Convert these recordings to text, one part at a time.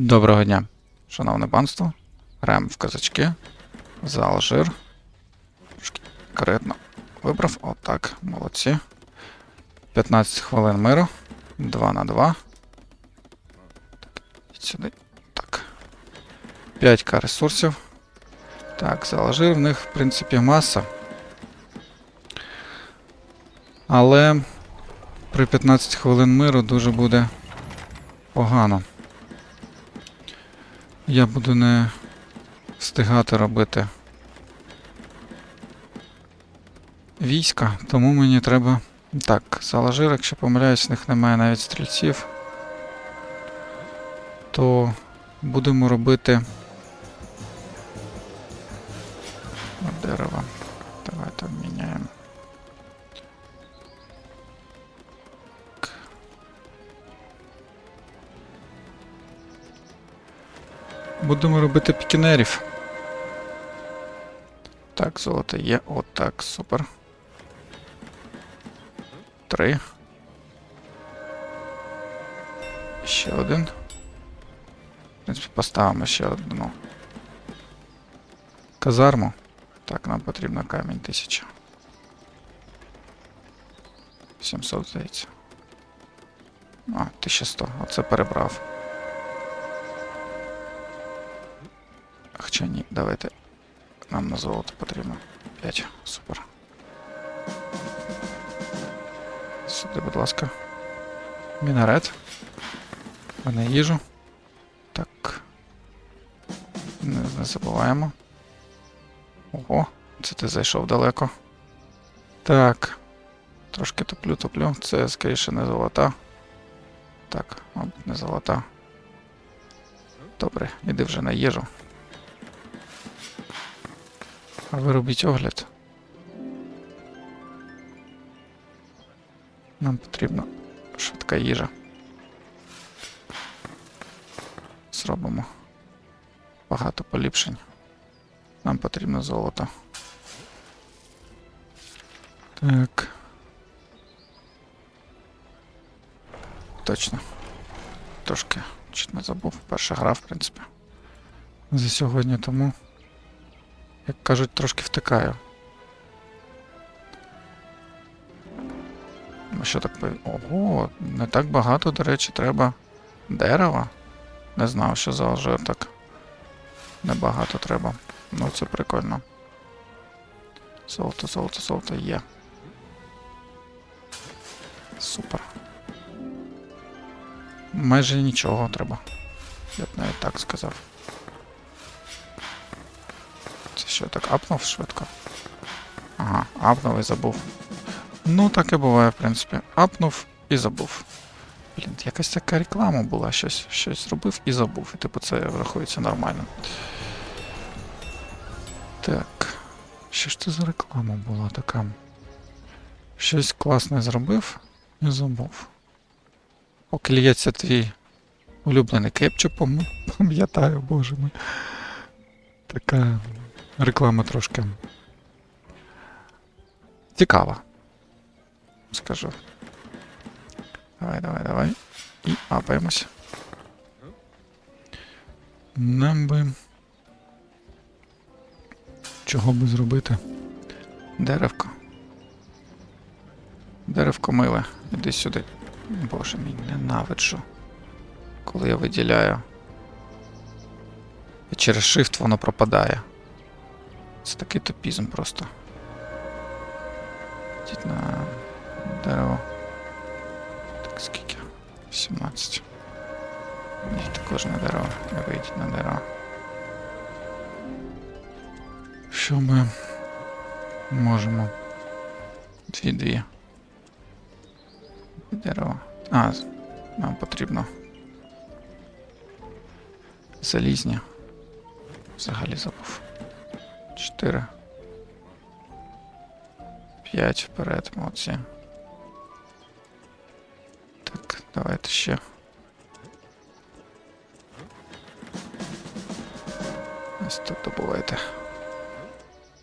Доброго дня, шановне панство. Граємо в казачки. За Алжир. Конкретно вибрав. Отак. Молодці. 15 хвилин миру. 2 на 2. Так, сюди. Так. 5к ресурсів. Так, за Алжир в них, в принципі, маса. Але при 15 хвилин миру дуже буде погано. Я буду не встигати робити війська, тому мені треба. Так, за якщо помиляюсь, в них немає навіть стрільців. То будемо робити. Будемо робити пікінерів. Так, золото є. Отак, супер. Три. Ще один. В принципі, поставимо ще одну. Казарму. Так, нам потрібно камінь 1000. 700, здається. А, 1100. Оце перебрав. Хоча ні, давайте. Нам на золото потрібно. 5. Супер. Сюди, будь ласка. Мінарет. Мене їжу. Так. Не, не забуваємо. Ого, це ти зайшов далеко. Так. Трошки топлю, топлю. Це скоріше не золота. Так, мабуть, не золота. Добре, іди вже на їжу. А ви робіть огляд. Нам потрібна швидка їжа. Зробимо багато поліпшень. Нам потрібно золото. Так. Точно. Трошки чуть не забув. Перша гра, в принципі. За сьогодні тому. Як кажуть, трошки втикаю. Ну що так Ого, не так багато, до речі, треба дерева. Не знав, що за так небагато треба. Ну це прикольно. Золото, золото, золото є. Супер. Майже нічого треба. Я б навіть так сказав. Що, так апнув швидко? Ага, апнув і забув. Ну, так і буває, в принципі. Апнув і забув. Блін, якась така реклама була, щось, щось зробив і забув. І типу це врахується нормально. Так. Що ж це за реклама була така? Щось класне зробив і забув. Поки лється твій улюблений кепчуп, пам- пам'ятаю, боже мій. Така реклама трошки. Цікава. Скажу. Давай, давай, давай. І апаємося. Нам би. Чого би зробити? Деревко. Деревко миле. Іди сюди. Боже мій, ненавиджу. Коли я виділяю. І через shift воно пропадає. Це такий топізм просто. Йдіть на дерево. Так, скільки? 17. Йдіть також на дерево. Не вийдіть на дерево. Що ми можемо? Дві-дві. Дерево. А, нам потрібно. Залізні. Взагалі забув. Чотири. П'ять вперед, молодці. Так, давайте ще. Ось тут добувайте.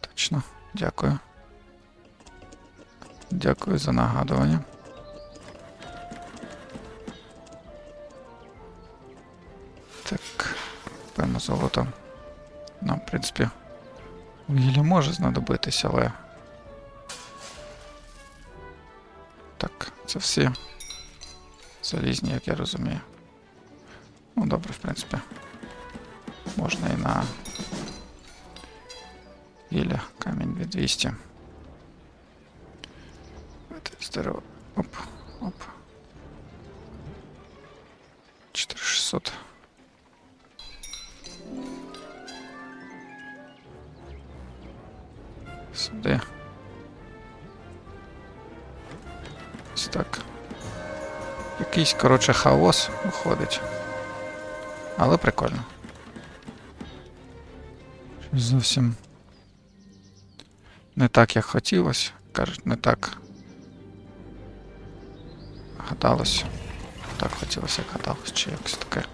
Точно, дякую. Дякую за нагадування. Так, певно золото. Нам, в принципі, вугілля може знадобитись, але. Так, це всі залізні, як я розумію. Ну, добре, в принципі. Можна і на гілля камінь 2200. Давайте з дерева. Оп, оп. Сюди. Ось так. Якийсь, коротше, хаос виходить. Але прикольно. Щось зовсім не так, як хотілося. Кажуть, не так гадалось. Так хотілося, як гадалось, чи якось таке.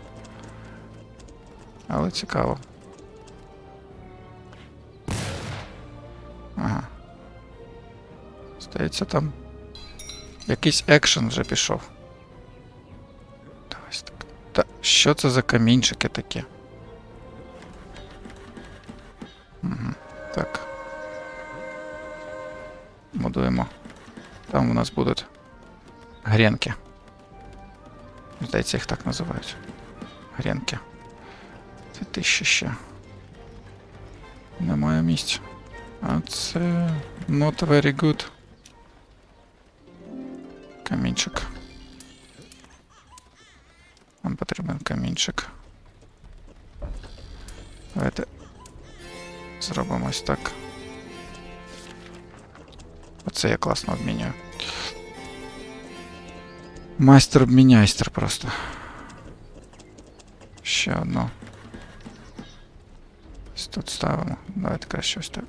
Але цікаво. Здається, там якийсь екшен вже пішов. Давай так. Та що це за камінчики такі? Угу. Так. Будуємо. Там у нас будуть гренки. Здається, їх так називають. Гренки. Це тисяча ще. Немає місця. А це not very good. Камінчик. Нам потрібен камінчик. Давайте зробимо ось так. Оце я класно обмінюю. Майстер обміняйстер просто. Ще одну. Ось тут ставимо. Давайте краще ось так.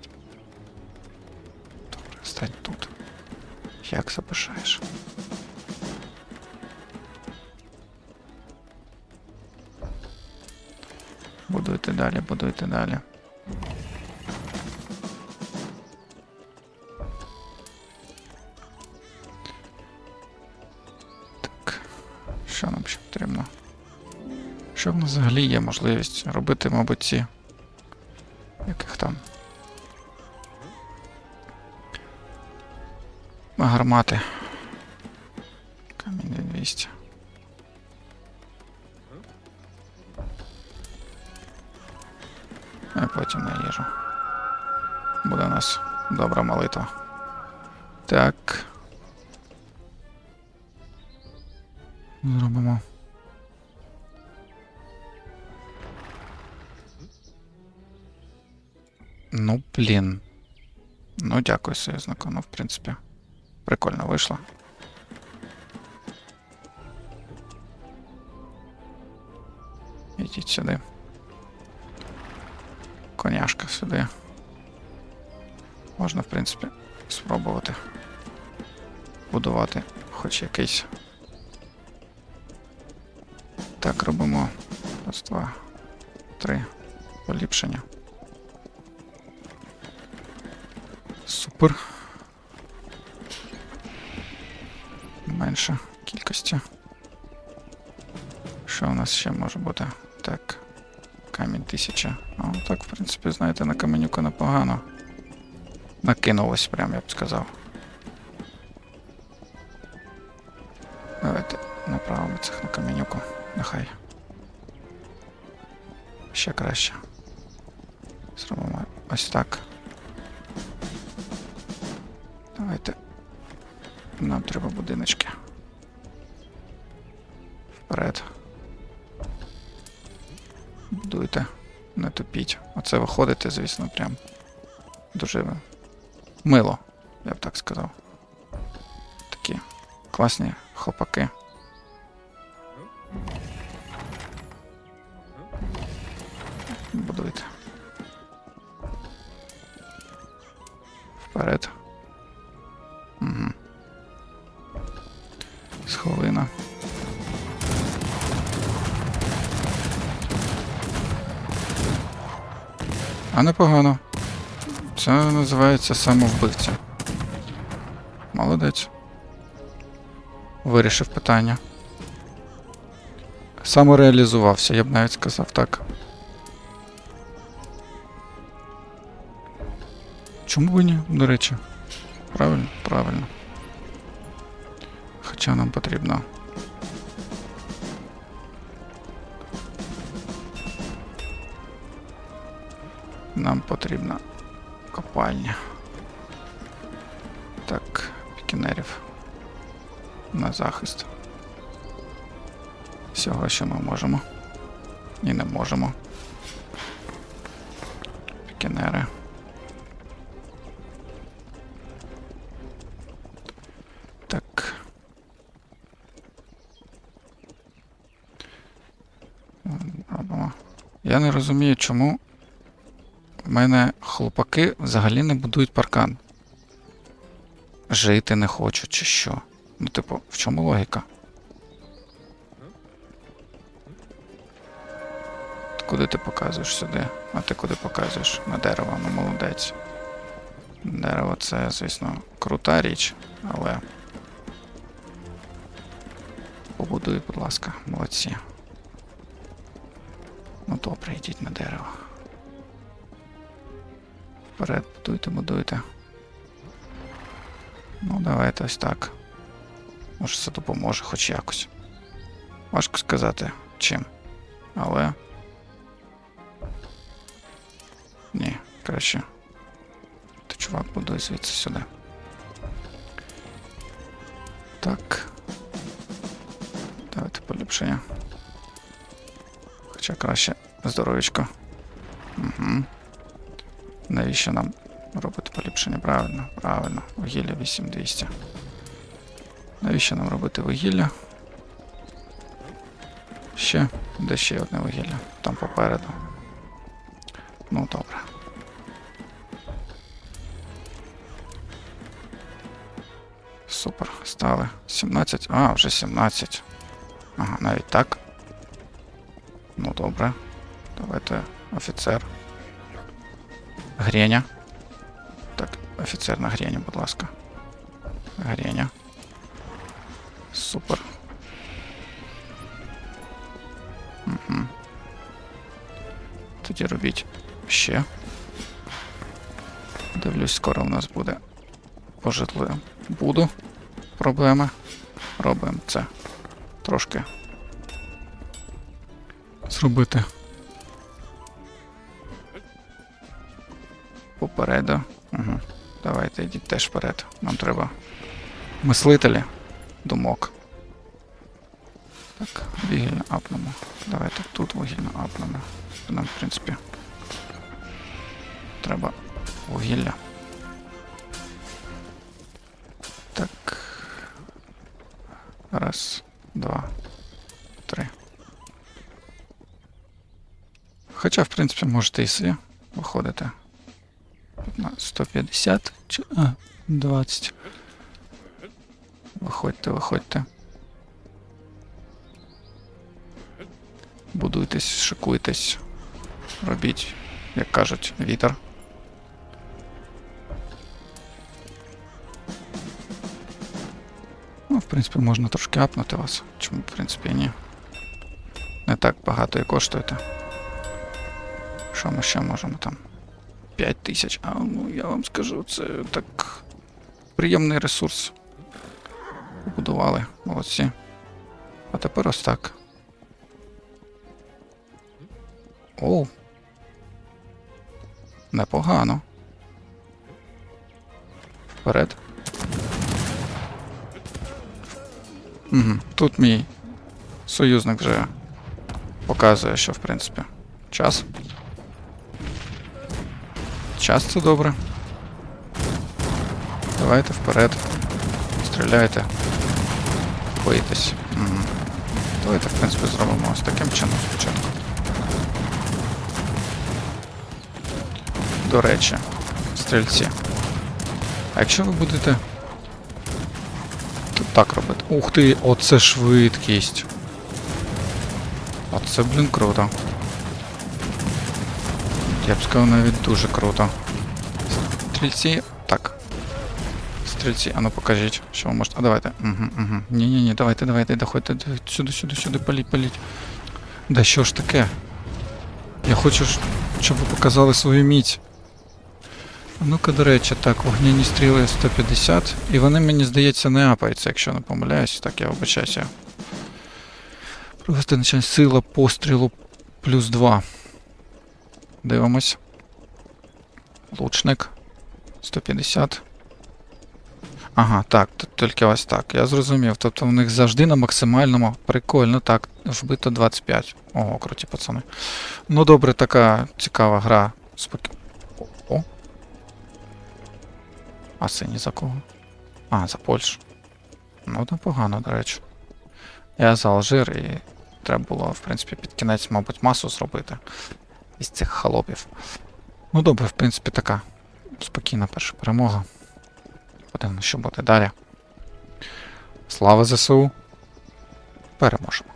Добре, стань тут. Як забажаєш. Будуйте далі, будуйте далі. Так. Що нам ще потрібно? Що в нас взагалі є можливість робити, мабуть, ці. Яких там? Гармати. Камінь 200. А потім на їжу. Буде у нас добра молитва. Так. Зробимо. Ну, блін. Ну, дякую, союзнику. Ну, в принципі, прикольно вийшло. Ідіть сюди. Коняшка сюди. Можна, в принципі, спробувати будувати хоч якийсь. Так, робимо. Раз, два, три. Поліпшення. Супер. Менше кількості. Що у нас ще може бути? Так. Камінь тисяча. А так, в принципі, знаєте, на каменюку непогано. Накинулось, прям я б сказав. Давайте направимо цих на каменюку. Нехай. Ще краще. Зробимо ось так. Давайте. Нам треба будиночки. Вперед. Будуйте. Не тупіть. Оце виходите, звісно, прям дуже мило, я б так сказав. Такі класні хлопаки. Будуйте. Вперед. А непогано. Це називається самовбивця. Молодець. Вирішив питання. самореалізувався, я б навіть сказав так. Чому б ні, до речі? Правильно, правильно. Хоча нам потрібно. Нам потрібна копальня. Так, пікінерів. На захист. Всього, що ми можемо. І не можемо. Пікінери. Так. Я не розумію, чому в мене хлопаки взагалі не будують паркан. Жити не хочуть, чи що. Ну, типу, в чому логіка? Куди ти показуєш сюди? А ти куди показуєш? На дерево, ну молодець. Дерево це, звісно, крута річ, але. Побудуй, будь ласка, молодці. Ну добре, йдіть на дерево. Вперед, будуйте, будуйте. Ну, давайте ось так. Може це допоможе хоч якось. Важко сказати чим. Але. Ні, краще. Ти чувак будуй звідси сюди. Так. Давайте поліпшення. Хоча краще здоров'ячко. Угу. Навіщо нам робити поліпшення? Правильно, правильно. Вугілля 8200. Навіщо нам робити вугілля? Ще, де ще одне вугілля? Там попереду. Ну, добре. Супер, стали. 17. А, вже 17. Ага, навіть так. Ну, добре. Давайте офіцер. Греня. Так, офіцер на Грені, будь ласка. Греня. Супер. Угу. Тоді робіть ще. Дивлюсь, скоро у нас буде пожитли. Буду. Проблеми. Робимо це. Трошки. Зробити. Попереду. Угу. Давайте йдіть теж вперед. Нам треба мислителі думок. Так, вугільно апнемо. Давайте тут вугільно апнемо. Нам, в принципі, треба вугілля. Так. Раз, два, три. Хоча, в принципі, можете і собі виходити. На 150 чи. А, 20. Виходьте, виходьте. Будуйтесь, шикуйтесь. Робіть, як кажуть, вітер. Ну, в принципі, можна трошки апнути вас. Чому, в принципі, ні. Не так багато і коштуєте. Що ми ще можемо там? 5 тисяч. А ну я вам скажу, це так. Приємний ресурс. Побудували, молодці. А тепер ось так. Оу. Непогано. Вперед. Угу. Тут мій союзник вже показує, що в принципі час. Час це добре. Давайте вперед. Стріляйте. Боїтесь. Угу. Давайте, в принципі, зробимо ось таким чином спочатку. До речі, стрільці. А якщо ви будете. Тут так робити. Ух ти, оце швидкість. Оце, блін, круто. Я б сказав навіть дуже круто. Стрільці. Так. Стрільці, а ну покажіть, що ви можете. А давайте. Угу, угу. Ні-ні-ні, давайте, давайте, доходьте. Сюди, сюди, сюди, паліть, паліть. Да що ж таке? Я хочу, щоб ви показали свою міць. Ну-ка, до речі, так, вогняні стріли 150. І вони, мені здається, не апаються, якщо не помиляюсь. Так, я вибачаюся. Провести начальник сила пострілу плюс 2. Дивимось. Лучник. 150. Ага, так, тут тільки ось так. Я зрозумів. Тобто в них завжди на максимальному. Прикольно, так, вбито 25. Ого, круті пацани. Ну добре, така цікава гра. Спокі... О. О. А сині за кого? А, за Польщу. Ну, непогано, до речі. Я за Алжир і треба було, в принципі, під кінець, мабуть, масу зробити із цих холопів. Ну добре, в принципі, така спокійна перша перемога. Подивимося, що буде далі. Слава ЗСУ! Переможемо.